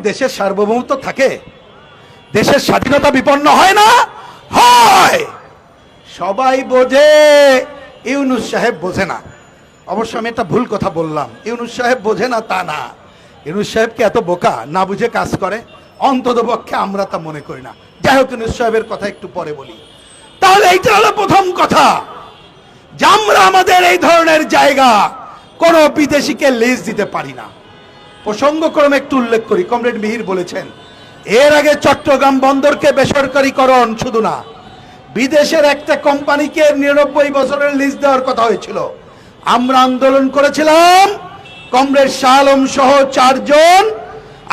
দেশের সার্বভৌমত্ব থাকে, দেশের স্বাধীনতা বিপন্ন হয় না? হয়। সবাই বোঝে, ইউনুস সাহেব বোঝে না। অবশ্য আমি একটা ভুল কথা বললাম। ইউনুস সাহেব বোঝে না, তা না। ইউনুস সাহেবকে এত বোকা না বুঝে কাজ করে অন্তত পক্ষে আমরা তা মনে করি না। যাই হোক, ইউনুস সাহেবের কথা একটু পরে বলি। তাহলে এইটা হলো প্রথম কথা। যে আমরা আমাদের এই ধরনের জায়গা কোনো বিদেশিকে লিজ দিতে পারি না। প্রসঙ্গক্রমে একটু উল্লেখ করি। কমরেড মিহির বলেছেন, এর আগে চট্টগ্রাম বন্দরকে বেসরকারীকরণ শুধু না, বিদেশের একটা কোম্পানিকে নিরানব্বই বছরের লিজ দেওয়ার কথা হয়েছিল। আমরা আন্দোলন করেছিলাম, কমরেড শাহ সহ চারজন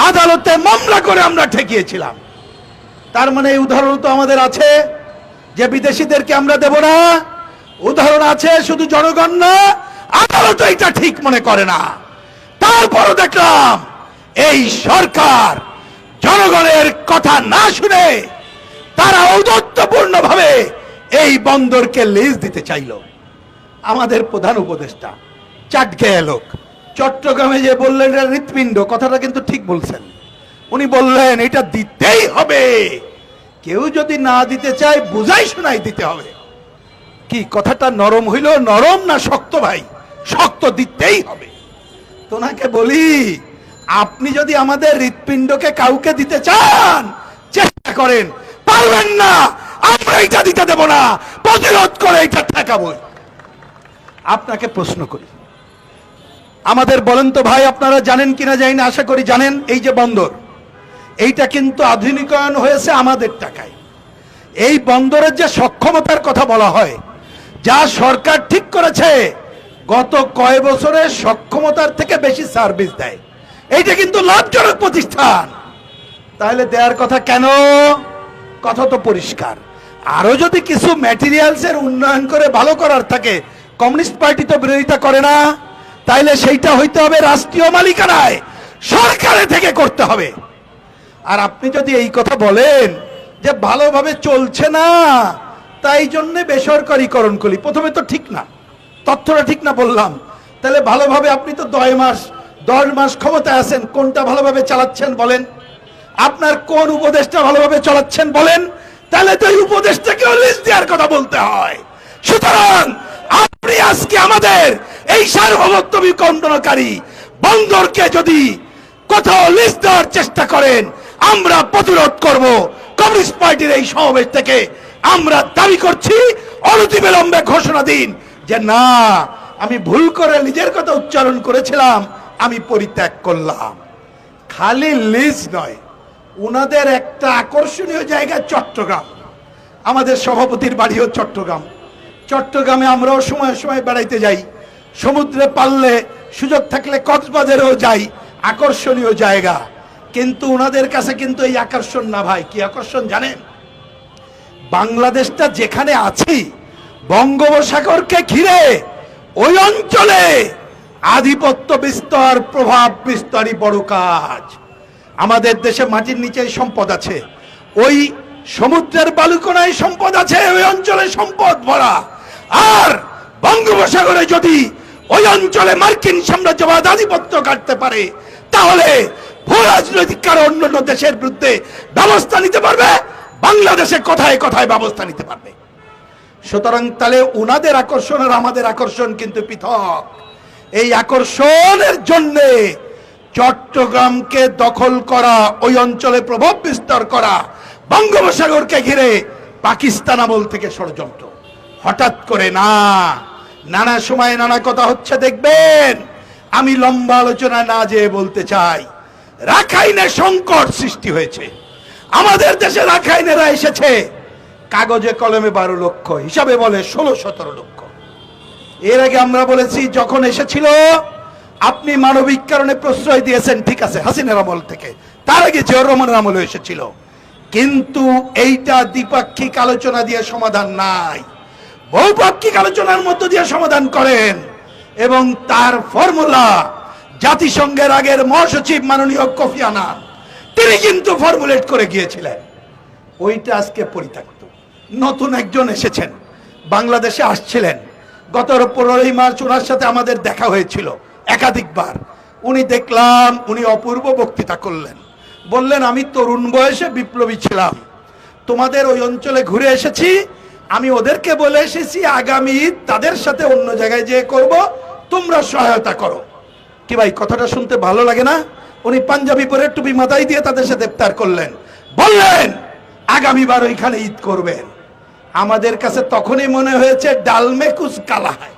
আদালতে মামলা করে আমরা ঠেকিয়েছিলাম। তার মানে এই উদাহরণ তো আমাদের আছে, যে বিদেশিদেরকে আমরা দেব না। উদাহরণ আছে, শুধু জনগণ না আদালত এটা ঠিক মনে করে না। তারপরও দেখলাম এই সরকার জনগণের কথা না শুনে তারা ঔদত্যপূর্ণ ভাবে এই বন্দরকে লিজ দিতে চাইল। আমাদের প্রধান উপদেষ্টা চাটকে লোক, চট্টগ্রামে যে বললেন এটা হৃৎপিণ্ড, কথাটা কিন্তু ঠিক বলছেন। উনি বললেন, এটা দিতেই হবে। কেউ যদি না দিতে চায়, বুঝাই শোনাই দিতে হবে। কি, কথাটা নরম হইল? নরম না শক্ত ভাই? শক্ত দিতেই হবে। তোনাকে বলি, আপনি যদি আমাদের হৃৎপিণ্ডকে কাউকে দিতে চান, চেষ্টা করেন। পারবেন না, আমরা এটা দিতে দেব না। প্রতিরোধ করে এটা ঠেকাবো। আপনাকে প্রশ্ন করি। আমাদের বলেন তো ভাই, আপনারা জানেন কিনা জানি না, আশা করি জানেন, এই যে বন্দর, এইটা কিন্তু আধুনিকায়ন হয়েছে আমাদের টাকায়। এই বন্দরের যে সক্ষমতার কথা বলা হয়, যা সরকার ঠিক করেছে গত কয় বছরের সক্ষমতার থেকে বেশি সার্ভিস দেয়। এইটা কিন্তু লাভজনক প্রতিষ্ঠান। তাহলে দেওয়ার কথা কেন? কথা তো পরিষ্কার। আরও যদি কিছু ম্যাটেরিয়ালস এর উন্নয়ন করে ভালো করার থাকে, কমিউনিস্ট পার্টি তো বিরোধিতা করে না। তাইলে সেইটা হইতে হবে রাষ্ট্রীয় মালিকানায়। সরকারে থেকে করতে হবে। আর আপনি যদি এই কথা বলেন যে ভালোভাবে চলছে না, তাই জন্যে বেসরকারীকরণ করি। প্রথমে তো ঠিক না। তথ্যটা ঠিক না বললাম। তাহলে ভালোভাবে আপনি তো দশ মাস দশ মাস ক্ষমতায় আছেন, কোনটা ভালোভাবে চালাচ্ছেন বলেন? আপনার কোন উপদেশটা ভালোভাবে চালাচ্ছেন বলেন? তাহলে তো এই লিস্ট দেওয়ার কথা বলতে হয়। সুতরাং আপনি আজকে আমাদের এই সার্বভৌমত্ব বিকণ্ডনকারী বন্দরকে যদি কোথাও লিস্ট দেওয়ার চেষ্টা করেন, আমরা প্রতিরোধ করব। কমিউনিস্ট পার্টির এই সমাবেশ থেকে আমরা দাবি করছি, অনতিবিলম্বে ঘোষণা দিন। যে না, আমি ভুল করে নিজের কথা উচ্চারণ করেছিলাম, আমি পরিত্যাগ করলাম। খালি লিজ নয়, উনাদের একটা আকর্ষণীয় জায়গা চট্টগ্রাম। আমাদের সভাপতির বাড়িও চট্টগ্রাম। চট্টগ্রামে আমরাও সময় সময় বেড়াইতে যাই। সমুদ্রে পারলে সুযোগ থাকলে কক্সবাজারেও যাই, আকর্ষণীয় জায়গা। কিন্তু ওনাদের কাছে কিন্তু এই আকর্ষণ না ভাই, কি আকর্ষণ জানেন? বাংলাদেশটা যেখানে আছি বঙ্গোপসাগরকে ঘিরে ওই অঞ্চলে আধিপত্য বিস্তার, প্রভাব বিস্তারই বড় কাজ। আমাদের দেশে মাটির নিচে সম্পদ আছে, ওই সমুদ্রের বালুকোনায় সম্পদ আছে, ওই অঞ্চলে সম্পদ ভরা। আর বঙ্গোপসাগরে যদি ওই অঞ্চলে মার্কিন সাম্রাজ্যবাদ আধিপত্য কাটতে পারে, তাহলে ভূ রাজনৈতিক কারও অন্যান্য দেশের বিরুদ্ধে ব্যবস্থা নিতে পারবে, বাংলাদেশে কথায় কথায় ব্যবস্থা নিতে পারবে। সুতরাং তাহলে উনাদের আকর্ষণ আর আমাদের আকর্ষণ কিন্তু পৃথক। এই আকর্ষণের জন্যে চট্টগ্রামকে দখল করা, ওই অঞ্চলে প্রভাব বিস্তার করা, বঙ্গোপসাগরকে ঘিরে পাকিস্তান আমল থেকে ষড়যন্ত্র। হঠাৎ করে না, নানা সময়ে নানা কথা হচ্ছে, দেখবেন? আমি লম্বা আলোচনা না যেয়ে বলতে চাই, রাখাইনে সংকট সৃষ্টি হয়েছে। আমাদের দেশে রাখাইনেরা এসেছে। কাগজে কলমে বারো লক্ষ, হিসাবে বলে ষোলো সতেরো লক্ষ। এর আগে আমরা বলেছি, যখন এসেছিল, আপনি মানবিক কারণে প্রশ্রয় দিয়েছেন, ঠিক আছে, হাসিনার আমল থেকে। তার আগে জিয়র রহমানের আমলে এসেছিল। কিন্তু এইটা দ্বিপাক্ষিক আলোচনা দিয়ে সমাধান নাই। বহুপাক্ষিক আলোচনার মধ্য দিয়ে সমাধান করেন। এবং তার ফর্মুলা, জাতিসংঘের আগের মহাসচিব মাননীয় কফি আনান, তিনি কিন্তু ফর্মুলেট করে গিয়েছিলেন। ওইটা আজকে পরিত্যক্ত নতুন একজন এসেছেন। বাংলাদেশে আসছিলেন। গত পনেরোই মার্চ ওনার সাথে আমাদের দেখা হয়েছিল, একাধিকবার। উনি দেখলাম, উনি অপূর্ব বক্তৃতা করলেন। বললেন, আমি তরুণ বয়সে বিপ্লবী ছিলাম। তোমাদের ওই অঞ্চলে ঘুরে এসেছি। আমি ওদেরকে বলে এসেছি, আগামী তাদের সাথে অন্য জায়গায় যেয়ে করব। তোমরা সহায়তা করো। কি ভাই, কথাটা শুনতে ভালো লাগে না? উনি পাঞ্জাবি পরে টুপি মাথায় দিয়ে তাদের সাথে ইফতার করলেন। বললেন, আগামীবার ওইখানে ঈদ করবেন। আমাদের কাছে তখনই মনে হয়েছে ডালমে কুচ কালা হয়।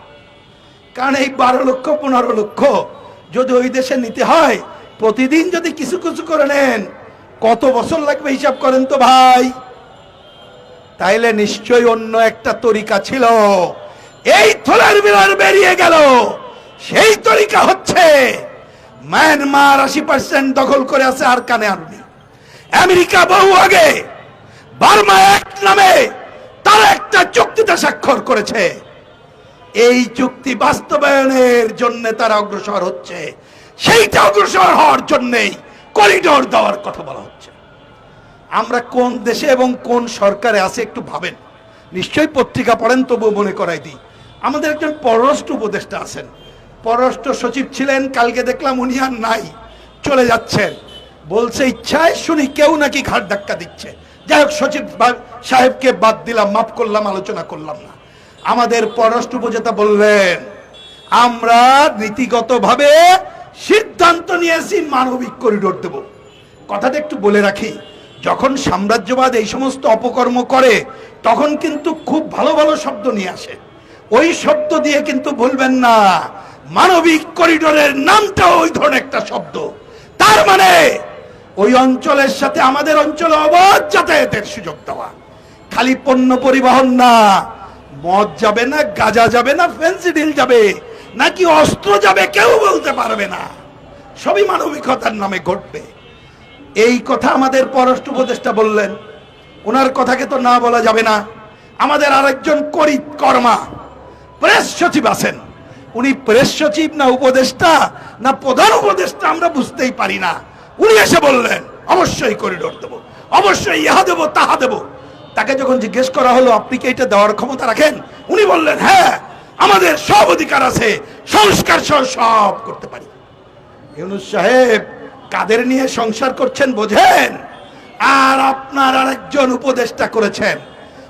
কারণ এই বারো লক্ষ, পনেরো লক্ষ যদি ওই দেশে নিতে হয়, প্রতিদিন যদি কিছু কিছু করে নেন, কত বছর লাগবে হিসাব করেন তো ভাই? তাইলে নিশ্চয়ই অন্য একটা তরিকা ছিল। এই থোলার বিলার বেরিয়ে গেল। সেই তরিকা হচ্ছে, মায়ানমার আশি পার্সেন্ট দখল করে আছে আর কানে আননি। আমেরিকা বহু আগে, বার্মা এক নামে তারা একটা চুক্তিতে স্বাক্ষর করেছে। এই চুক্তি বাস্তবায়নের জন্য তারা অগ্রসর হচ্ছে। সেইটা অগ্রসর হওয়ার জন্যই করিডোর দেওয়ার কথা বলা হচ্ছে। আমরা কোন দেশে এবং কোন সরকারে আছে একটু ভাবেন। নিশ্চয়ই পত্রিকা পড়েন তবু মনে করাই দিই। আমাদের একজন পররাষ্ট্র উপদেষ্টা আছেন। পররাষ্ট্র সচিব ছিলেন, কালকে দেখলাম উনি আর নাই। চলে যাচ্ছেন। বলছে, ইচ্ছায় শুনি কেউ নাকি ঘাট ধাক্কা দিচ্ছে। যাই হোক, সচিব সাহেবকে বাদ দিলাম, মাফ করলাম, আলোচনা করলাম না। আমাদের পররাষ্ট্র উপজেতা বললেন, আমরা নীতিগতভাবে সিদ্ধান্ত নিয়েছি মানবিক করিডোর দেব। কথাটা একটু বলে রাখি, যখন সাম্রাজ্যবাদ এই সমস্ত অপকর্ম করে, তখন কিন্তু খুব ভালো ভালো শব্দ নিয়ে আসে। ওই শব্দ দিয়ে কিন্তু বলবেন না, মানবিক করিডোরের নামটা ওই ধরনের একটা শব্দ। তার মানে ওই অঞ্চলের সাথে আমাদের অঞ্চলে অবাধ যাতায়াতের সুযোগ দেওয়া। খালি পণ্য পরিবহন না। মদ যাবে না, গাজা যাবে না ফেন্সিডিল যাবে। নাকি অস্ত্র যাবে, কেউ বলতে পারবে না। সবই মানবিকতার নামে ঘটবে। এই কথা আমাদের পররাষ্ট্র উপদেষ্টা বললেন। ওনার কথাকে তো না বলা যাবে না। আমাদের আরেকজন করিত কর্মা, প্রেস সচিব আছেন। উনি প্রেস সচিব না উপদেষ্টা না প্রধান উপদেষ্টা আমরা বুঝতেই পারি না। উনি এসে বললেন, অবশ্যই করিডোর দেবো, অবশ্যই ইহা দেবো, তাহা দেবো। তাকে যখন জিজ্ঞেস করা হলো, আপনি কি এটা দেওয়ার ক্ষমতা রাখেন? উনি বললেন হ্যাঁ আমাদের সব অধিকার আছে, সংস্কার সহ সব করতে পারি। ইউনুস সাহেব কাদের নিয়ে সংসার করছেন বোঝেন? আর আপনার আরেকজন উপদেষ্টা করেছেন।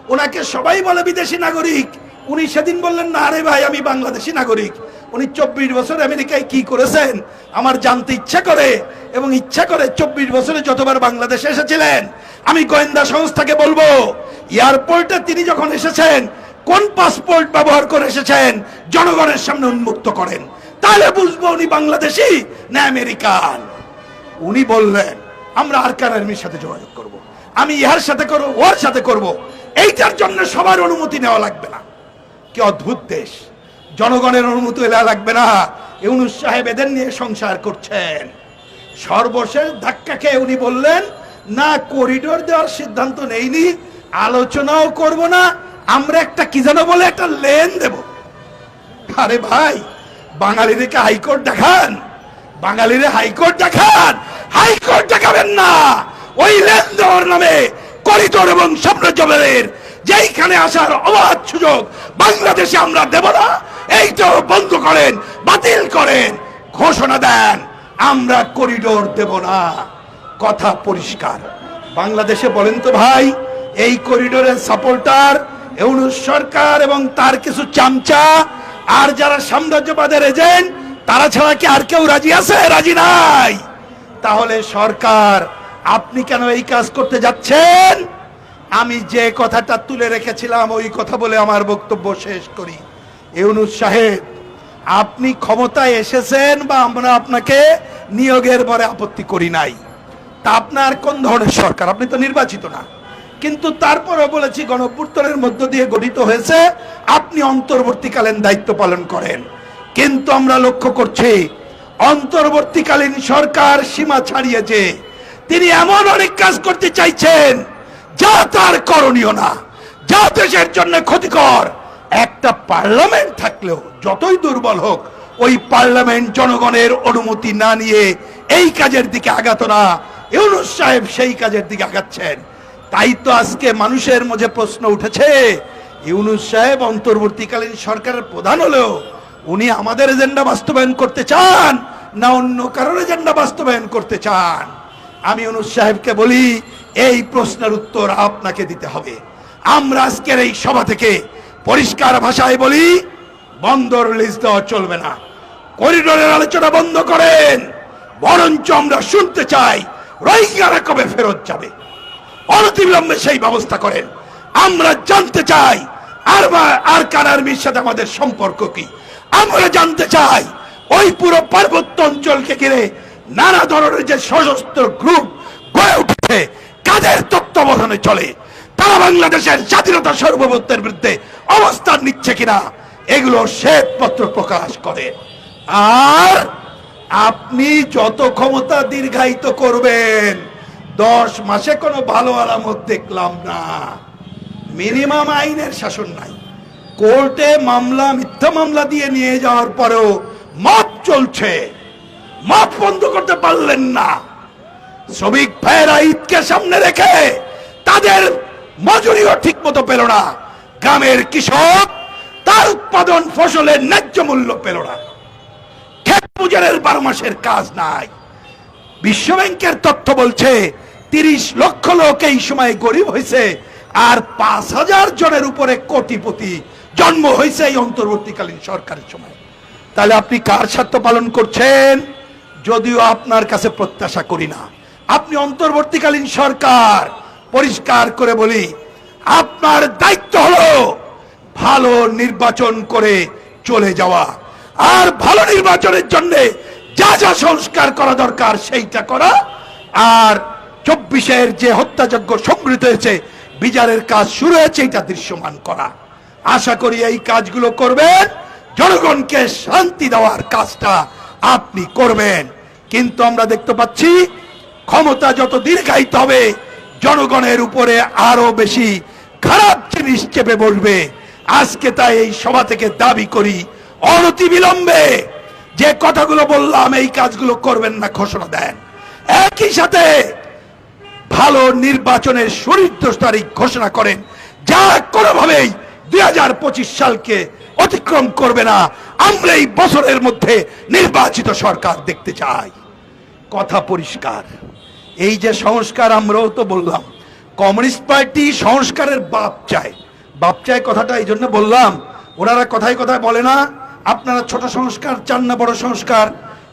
ওনাকে সবাই বলে বিদেশি নাগরিক। উনি সেদিন বললেন, না আরে ভাই, আমি বাংলাদেশি নাগরিক। উনি চব্বিশ বছর আমেরিকায় কি করেছেন? আমার জানতে ইচ্ছা করে এবং ইচ্ছা করে চব্বিশ বছরে যতবার বাংলাদেশে এসেছিলেন, আমি গোয়েন্দা সংস্থাকে বলব, এয়ারপোর্টে তিনি যখন এসেছেন, কোন পাসপোর্ট ব্যবহার করে এসেছেন, জনগণের সামনে উন্মুক্ত করেন। তাহলে বুঝব উনি বাংলাদেশি না আমেরিকান। উনি বললেন, আমরা আরকান আর্মির সাথে যোগাযোগ করব। আমি ইহার সাথে করব, ওর সাথে করব। এইটার জন্য সবার অনুমতি নেওয়া লাগবে না। কি অদ্ভুত দেশ। জনগণের অনুমতি এলা লাগবে না। ইউনুস সাহেব এদের নিয়ে সংসার করছেন। সর্বশেষ ধাক্কা খেয়ে উনি বললেন, না করিডোর দেওয়ার সিদ্ধান্ত নেইনি, আলোচনাও করব না, আমরা একটা কি যেন বলে একটা লেন দেব। আরে ভাই, বাঙালিদেরকে হাইকোর্ট দেখান, বাঙালিরে হাইকোর্ট দেখান, হাইকোর্ট দেখাবেন না। ওই লেন দেওয়ার নামে করিডোর এবং সাম্রাজ্যবাদের যেইখানে আসার অবাধ সুযোগ বাংলাদেশে আমরা দেব না এইটাও বন্ধ করেন, বাতিল করেন, ঘোষণা দেন, আমরা করিডোর দেব না। কথা পরিষ্কার। বাংলাদেশে বলেন তো ভাই, এই করিডোরের সাপোর্টার সরকার এবং তার কিছু চামচা, আর যারা সাম্রাজ্যবাদের এজেন্ট, তারা ছাড়া কি আর কেউ রাজি আছে? রাজি নাই। তাহলে সরকার, আপনি কেন এই কাজ করতে যাচ্ছেন? আমি যে কথাটা তুলে রেখেছিলাম, ওই কথা বলে আমার বক্তব্য শেষ করি। ইউনুস সাহেব, আপনি ক্ষমতায় এসেছেন বা আমরা আপনাকে নিয়োগের পরে আপত্তি করি নাই। তা আপনার কোন ধরনের সরকার? আপনি তো নির্বাচিত না। কিন্তু তারপরও বলেছি গণপূর্তনের মধ্য দিয়ে গঠিত হয়েছে, আপনি অন্তর্বর্তীকালীন দায়িত্ব পালন করেন। কিন্তু আমরা লক্ষ্য করছি, অন্তর্বর্তীকালীন সরকার সীমা ছাড়িয়েছে। তিনি এমন অনেক কাজ করতে চাইছেন, যা তার করণীয় না। যা দেশের জন্য ক্ষতিকর। একটা পার্লামেন্ট থাকলেও যতই দুর্বল হোক, ওই পার্লামেন্ট জনগণের অনুমতি না নিয়ে এই কাজের দিকে আগাত না। ইউনুস সাহেব সেই কাজের দিকে আগাচ্ছেন। তাই তো আজকে মানুষের মধ্যে প্রশ্ন উঠেছে, ইউনুস সাহেব অন্তর্বর্তীকালীন সরকারের প্রধান হলেও উনি আমাদের এজেন্ডা বাস্তবায়ন করতে চান না অন্য কারোর এজেন্ডা বাস্তবায়ন করতে চান? আমি অনুজ সাহেবকে বলি, এই প্রশ্নের উত্তর আপনাকে দিতে হবে। আমরা আজকের এই সভা থেকে পরিষ্কার ভাষায় বলি, বন্দর লিজ দেওয়া চলবে না। করিডোরের আলোচনা বন্ধ করেন। বরঞ্চ আমরা শুনতে চাই রোহিঙ্গারা কবে ফেরত যাবে। অনতিবিলম্বে সেই ব্যবস্থা করেন। আমরা জানতে চাই, আর আর কার আর্মির সাথে আমাদের সম্পর্ক কি? আমরা জানতে চাই, ওই পুরো পার্বত্য অঞ্চলকে ঘিরে নানা ধরনের যে সশস্ত্র গ্রুপ গড়ে উঠেছে, কাদের তত্ত্বাবধানে চলে? তারা বাংলাদেশের স্বাধীনতা সার্বভৌমত্বের বিরুদ্ধে অবস্থান নিচ্ছে কিনা, এগুলো শ্বেতপত্র প্রকাশ করে। আর আপনি যত ক্ষমতা দীর্ঘায়িত করবেন, দশ মাসে কোনো ভালো আলামত দেখলাম না। মিনিমাম আইনের শাসন নাই। কোর্টে মামলা, মিথ্যা মামলা দিয়ে নিয়ে যাওয়ার পরেও মাপ চলছে। মাপ বন্ধ করতে পারলেন না। শ্রমিক ভাইয়েরা ঈদকে সামনে রেখে তাদের মজুরিও ঠিক মতো পেল না। গ্রামের কৃষক, তার উৎপাদন ফসলের ন্যায্য মূল্য পেল না। ক্ষেত পুজারের বারো মাসের কাজ নাই। বিশ্ব ব্যাংকের তথ্য বলছে, তিরিশ লক্ষ লোক এই সময় গরিব হয়েছে, আর পাঁচ হাজার জনের উপরে কোটিপতি জন্ম হয়েছে এই অন্তর্বর্তীকালীন সরকারের সময়। তাহলে আপনি কার স্বার্থ পালন করছেন? যদিও আপনার কাছে প্রত্যাশা করি না। আপনি অন্তর্বর্তীকালীন সরকার পরিষ্কার করে বলি, আপনার দায়িত্ব হলো ভালো নির্বাচন করে চলে যাওয়া। আর ভালো নির্বাচনের জন্য যা যা সংস্কার করা দরকার সেইটা করা। আর চব্বিশের যে হত্যাযজ্ঞ সংগৃহীত হয়েছে, বিচারের কাজ শুরু হয়েছে, এটা দৃশ্যমান করা। আশা করি এই কাজগুলো করবেন। জনগণকে শান্তি দেওয়ার কাজটা আপনি করবেন। কিন্তু আমরা দেখতে পাচ্ছি, ক্ষমতা যত দীর্ঘায়িত হবে জনগণের উপরে আরও বেশি খারাপ জিনিস চেপে বসবে আজকে তাই এই সভা থেকে দাবি করি, অনতি বিলম্বে। যে কথাগুলো বললাম, এই কাজগুলো করবেন না, ঘোষণা দেন। একই সাথে ভালো নির্বাচনের সুনির্দিষ্ট তারিখ ঘোষণা করেন, যা কোনোভাবেই দুই হাজার পঁচিশ সালকে অতিক্রম করবে না। আমরা এই বছরের মধ্যে নির্বাচিত সরকার দেখতে চাই। কথা পরিষ্কার। এই যে সংস্কার আমরাও তো বললাম, কমিউনিস্ট পার্টি সংস্কারের বাপ চায়। বাপ চায় কথাটা এই জন্য বললাম, ওনারা কথায় কথায় বলে না, আপনারা ছোট সংস্কার চান না বড় সংস্কার,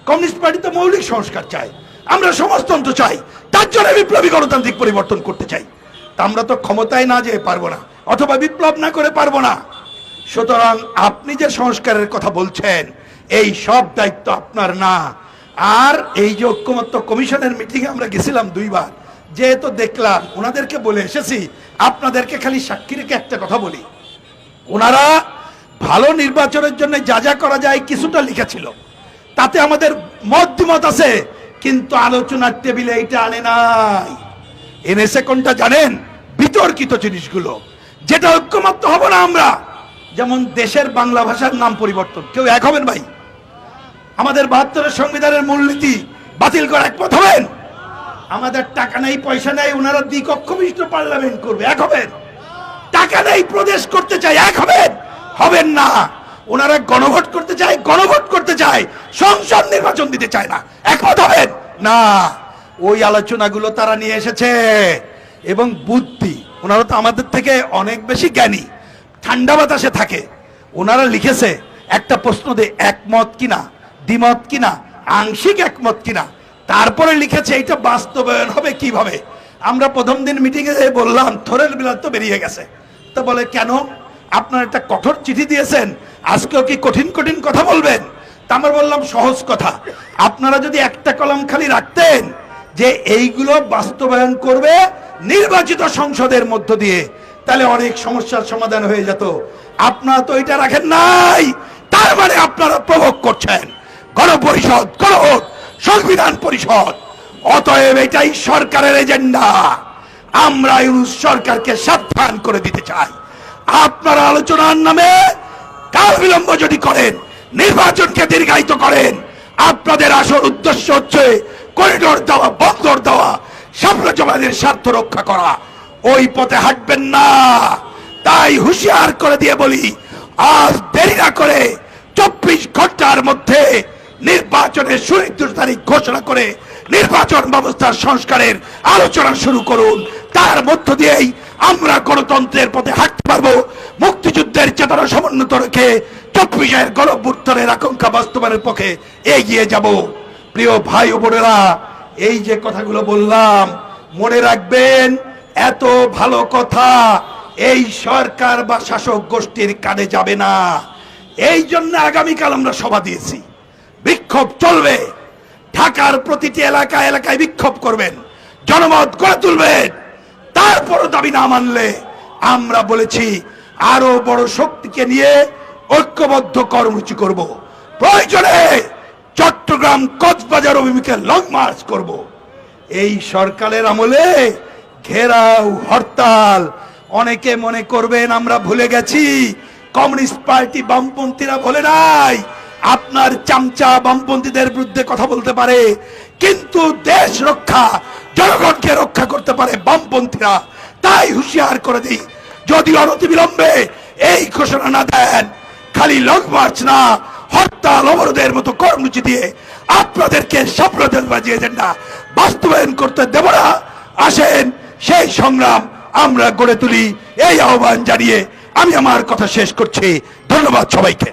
কমিউনিস্ট পার্টি তো মৌলিক সংস্কার চায়। আমরা সমাজতন্ত্র চাই, তার জন্য বিপ্লবী গণতান্ত্রিক পরিবর্তন করতে চাই। তা আমরা তো ক্ষমতায় না যেয়ে পারব না, অথবা বিপ্লব না করে পারব না। সুতরাং আপনি যে সংস্কারের কথা বলছেন, এই সব দায়িত্ব আপনার না। আর এই যে ঐক্যমত্য কমিশনের মিটিং আমরা গেছিলাম দুইবার, যেহেতু দেখলাম, ওনাদেরকে বলে এসেছি, আপনাদেরকে খালি সাক্ষী রেখে একটা কথা বলি। ওনারা ভালো নির্বাচনের জন্য যা যা করা যায় কিছুটা লিখেছিল। তাতে আমাদের মত দ্বিমত আছে, কিন্তু আলোচনার টেবিলে এটা আনে নাই। এনেছে কোনটা জানেন? বিতর্কিত জিনিসগুলো। যেটা ঐক্যমত্য হব না আমরা, যেমন দেশের বাংলা ভাষার নাম পরিবর্তন। কেউ এক হবেন ভাই? আমাদের বাহাত্তরের সংবিধানের মূলনীতি বাতিল করা একমত হবেন। আমাদের টাকা নেই, পয়সা নেই ওনারা দ্বিকক্ষ বিশিষ্ট পার্লামেন্ট করবে, এক হবেন। টাকা নেই, প্রদেশ করতে চাই, এক হবেন। হবেন না। ওনারা গণভোট করতে চায়, গণভোট করতে চায়, সংসদ নির্বাচন দিতে চায় না একমত হবেন। না, ওই আলোচনাগুলো তারা নিয়ে এসেছে। এবং বুদ্ধি ওনারা তো আমাদের থেকে অনেক বেশি জ্ঞানী। ঠান্ডা বাতাসে থাকে। ওনারা লিখেছে, একটা প্রশ্ন দে, একমত কিনা? দ্বিমত কিনা, আংশিক একমত কিনা, তারপরে লিখেছে এটা বাস্তবায়ন হবে কীভাবে? আমরা প্রথম দিন মিটিং এ বললাম, থরের বিলাত তো বেরিয়ে গেছে। তো বলে, কেন? আপনার একটা কঠোর চিঠি দিয়েছেন, আজকেও কি কঠিন কঠিন কথা বলবেন? তা আমরা বললাম, সহজ কথা। আপনারা যদি একটা কলম খালি রাখতেন যে এইগুলো বাস্তবায়ন করবে নির্বাচিত সংসদের মধ্য দিয়ে, তাহলে অনেক সমস্যার সমাধান হয়ে যেত। আপনারা তো এটা রাখেন নাই, তার মানে আপনারা প্রভোগ করছেন। গণপরিষদ, গণভোট, সংবিধান পরিষদ। অতএব এটাই সরকারের এজেন্ডা। আমরা ইউনুস সরকারকে সাবধান করে দিতে চাই। আপনার আলোচনার নামে কাল বিলম্ব যদি করেন, নির্বাচনকে দীর্ঘায়িত করেন, আপনাদের আসল উদ্দেশ্য হচ্ছে করিডোর দেওয়া, বন্দর দেওয়া, সাম্রাজ্যবাদের স্বার্থ রক্ষা করা। ওই পথে হাঁটবেন না। তাই হুঁশিয়ার করে দিয়ে বলি, আজ দেরি না করে চব্বিশ ঘণ্টার মধ্যে নির্বাচনের সুনির্দিষ্ট তারিখ ঘোষণা করে নির্বাচন ব্যবস্থার সংস্কারের আলোচনা শুরু করুন। তার মধ্য দিয়েই আমরা গণতন্ত্রের পথে হাঁটতে পারব। মুক্তিযুদ্ধের চেতনা সমুন্নত রেখে চব্বিশের গণভ্যুত্থানের আকাঙ্ক্ষা বাস্তবায়নের পক্ষে এগিয়ে যাব। প্রিয় ভাই ও বোনেরা, এই যে কথাগুলো বললাম, মনে রাখবেন, এত ভালো কথা এই সরকার বা শাসক গোষ্ঠীর কানে যাবে না। এই জন্য আগামীকাল আমরা সভা দিয়েছি। বিক্ষোভ চলবে। ঢাকার প্রতিটি এলাকা এলাকায় বিক্ষোভ করবেন। জনমত গড়ে তুলবেন। তারপরও দাবি না মানলে আমরা বলেছি, আরও বড় শক্তিকে নিয়ে ঐক্যবদ্ধ কর্মসূচি করব। প্রয়োজনে চট্টগ্রাম কক্সবাজার অভিমুখে লং মার্চ করব। এই সরকারের আমলে ঘেরাও, হরতাল, অনেকে মনে করবেন আমরা ভুলে গেছি, কমিউনিস্ট পার্টি বামপন্থীরা ভুলে নাই আপনার চামচা বামপন্থীদের বিরুদ্ধে কথা বলতে পারে, কিন্তু দেশ রক্ষা, জনগণকে রক্ষা করতে পারে বামপন্থীরা। তাই হুঁশিয়ার করে দিই, যদি অনতিবিলম্বে এই ঘোষণা না দেন, খালি লং মার্চ না, হরতাল, অবরোধের মতো কর্মসূচি দিয়ে আপনাদেরকে সাম্রাজ্য বাজিয়ে না। বাস্তবায়ন করতে দেব না। আসেন, সেই সংগ্রাম আমরা গড়ে তুলি। এই আহ্বান জানিয়ে আমি আমার কথা শেষ করছি। ধন্যবাদ সবাইকে।